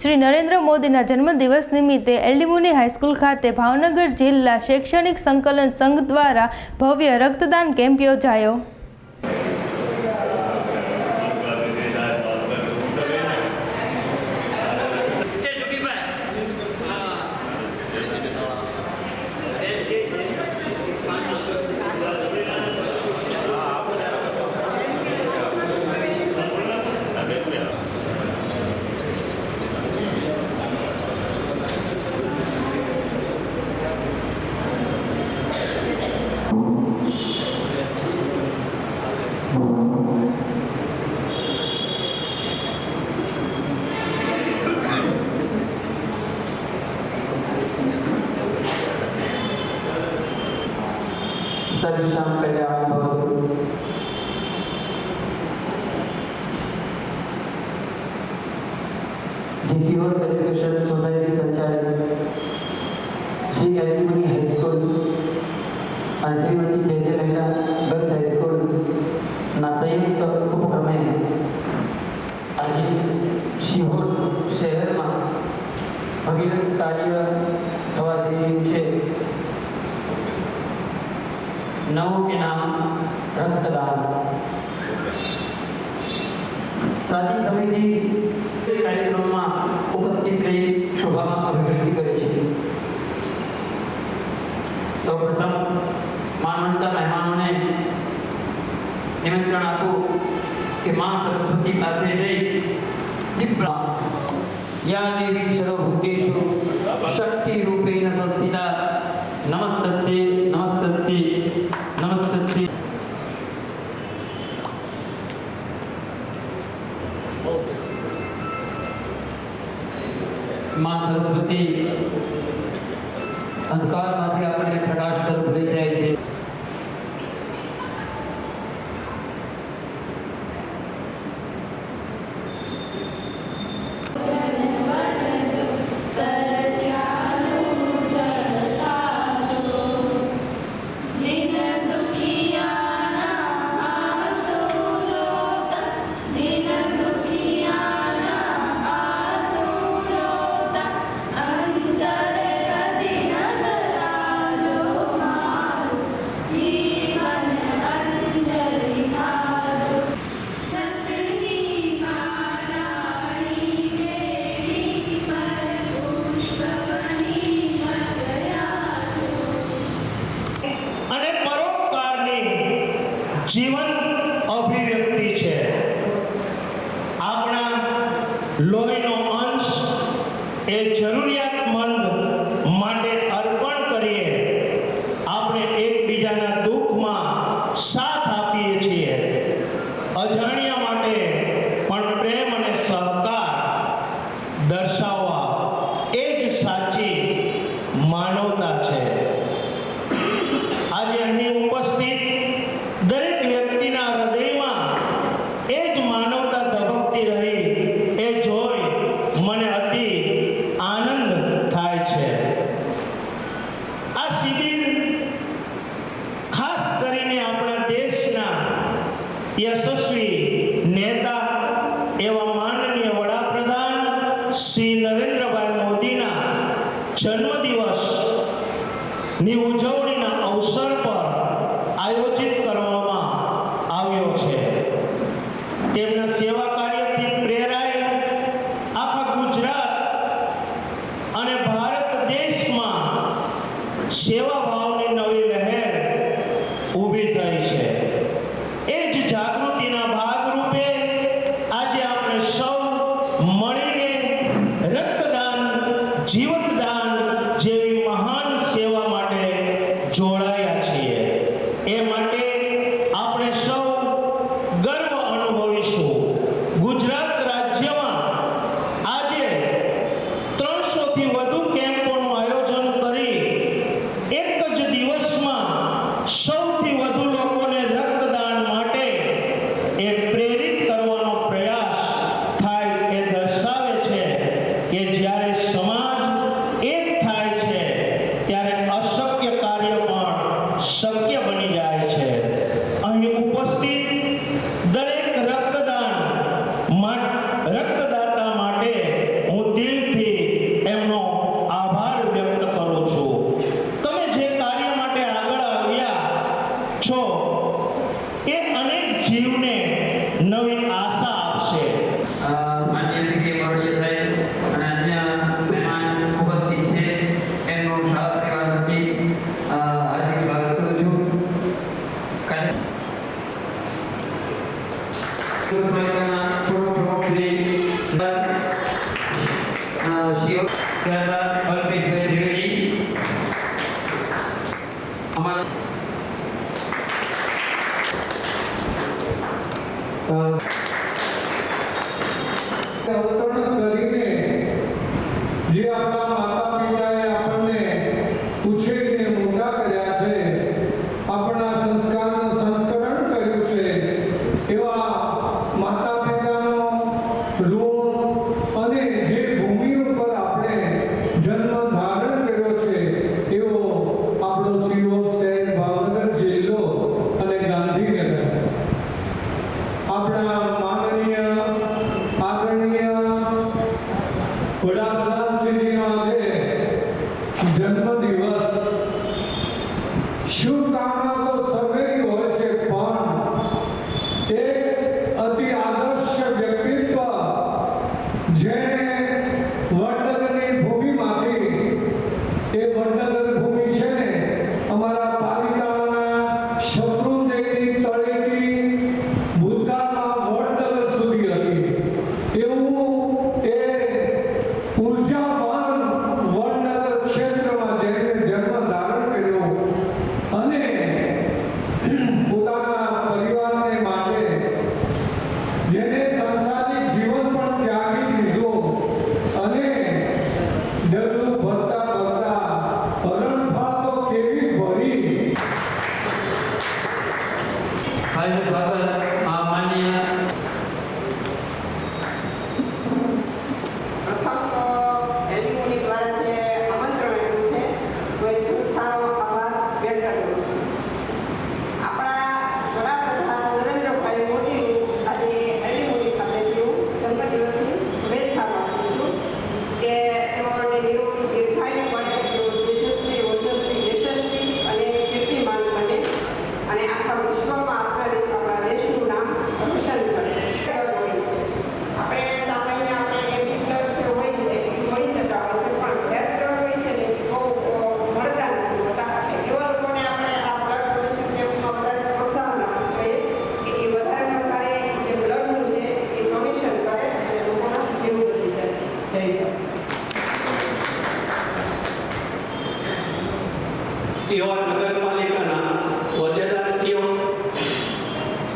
શ્રી નરેન્દ્ર મોદીના જન્મદિવસ નિમિત્તે એલ્ડીમુની હાઈસ્કૂલ ખાતે ભાવનગર જિલ્લા શૈક્ષણિક સંકલન સંઘ દ્વારા ભવ્ય રક્તદાન કેમ્પ યોજાયો. सर्वेषां कल्याणं भवतु This your education society રક્તદાન પ્રાચીન સમિતિ કાર્યક્રમમાં ઉપસ્થિત રહી શોભામાં અભિવ્યક્તિ કરી છે. સૌપ્રથમ માનવતા મહેમાનોને નિમંત્રણ આપો કે મા સરસ્વતી પાસે જઈ દીપડા યા દેવી સર્વભૂતેષુ શક્તિ રૂપેણ સંસ્થિતા નમસ્તે નમસ્તે નમસ્તે માં અંધકારમાંથી આપણને પ્રકાશ તરફ લઈ જાય છે. લોહીનો અંશ એ જરૂરિયાતમંદ માટે અર્પણ કરીએ. આપણે એકબીજાના દુઃખમાં સાથ આપીએ છીએ. અજાણ્યા માટે પણ પ્રેમ અને સહકાર દર્શાવવા એ જ સાચી માનવતા છે. આજે અહીં ઉપસ્થિત દરેક વ્યક્તિના હૃદયમાં એ જ માનવતા ધબકતી રહી એ જોઈ મને અતિ આનંદ થાય છે આ શિબિર ખાસ કરીને આપણા દેશના યશસ્વી નેતા એવા માનનીય વડાપ્રધાન શ્રી નરેન્દ્રભાઈ મોદીના જન્મદિવસની ઉજવણીના અવસર પર આયોજિત કરવામાં આવ્યો છે. તેમના સેવા કાર્યથી પ્રેરાય આખા ગુજરાત અને ભારત દેશમાં સેવા ભાવની નવી લહેર ઊભી થઈ છે. એ જ જાગૃતિના ભાગરૂપે આજે આપણે સૌ મળીને રક્તદાન જીવનદાન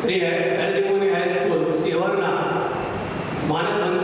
શ્રી એલડીમોની હાઈસ્કૂલ સિહોરના માનદ મંત્રી શ્રી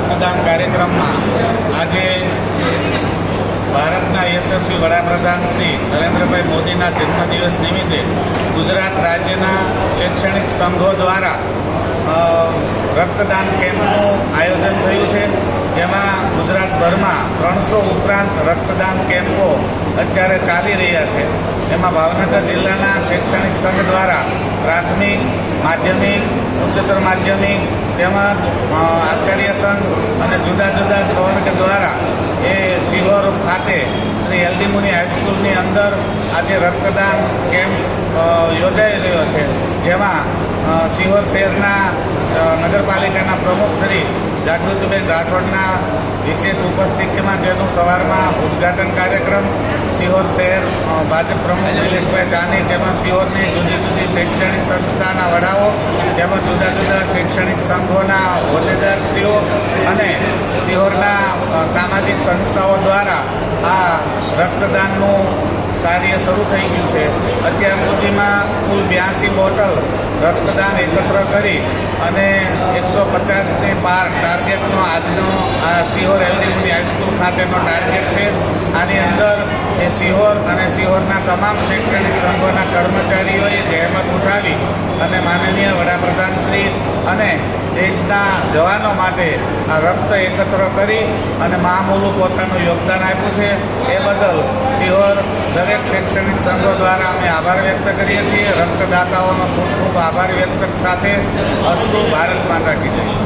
રક્તદાન કાર્યક્રમમાં આજે ભારતના યશસ્વી વડાપ્રધાન શ્રી નરેન્દ્રભાઈ મોદીના જન્મદિવસ નિમિત્તે ગુજરાત રાજ્યના શૈક્ષણિક સંઘો દ્વારા રક્તદાન કેમ્પનું આયોજન થયું છે. જેમાં ગુજરાતભરમાં ત્રણસો ઉપરાંત રક્તદાન કેમ્પો અત્યારે ચાલી રહ્યા છે. એમાં ભાવનગર જિલ્લાના શૈક્ષણિક સંઘ દ્વારા પ્રાથમિક, માધ્યમિક, ઉચ્ચતર માધ્યમિક તેમજ આચાર્ય સંઘ અને જુદા જુદા સ્વર્ગ દ્વારા એ સિહોર ખાતે શ્રી એલડી મુની હાઈસ્કૂલની અંદર આજે રક્તદાન કેમ્પ યોજાઈ રહ્યો છે. જેમાં સિહોર શહેરના નગરપાલિકાના પ્રમુખ શ્રી જાગૃતિબેન રાઠોડના વિશેષ ઉપસ્થિતિમાં જેનું સવારમાં ઉદ્ઘાટન કાર્યક્રમ સિહોર શહેર ભાજપ પ્રમુખ નિલેશભાઈ જાની તેમજ સિહોરની જુદી જુદી શૈક્ષણિક સંસ્થાના વડાઓ તેમજ જુદા જુદા શૈક્ષણિક સંઘોના હોદ્દેદારશ્રીઓ અને સિહોરના સામાજિક સંસ્થાઓ દ્વારા આ રક્તદાનનું કાર્ય શરૂ થઈ ગયું છે. અત્યાર સુધીમાં કુલ બ્યાસી બોટલ રક્તદાન એકત્ર કરી અને એકસો પચાસની પાર ટાર્ગેટનો આજનો આ સિહોર એલડીમની હાઈસ્કૂલ ખાતેનો ટાર્ગેટ છે. આની અંદર એ સિહોર અને સિહોરના તમામ શૈક્ષણિક સંઘોના કર્મચારીઓએ જહેમત ઉઠાવી અને માનનીય વડાપ્રધાન શ્રી અને દેશના જવાનો માટે આ રક્ત એકત્ર કરી અને મામૂલું પોતાનું યોગદાન આપ્યું છે. એ બદલ સિહોર દરેક શૈક્ષણિક સંઘો દ્વારા અમે આભાર વ્યક્ત કરીએ છીએ. રક્તદાતાઓનો ખૂબ ખૂબ આભાર વ્યક્ત સાથે અસ્તુ ભારત માતા કી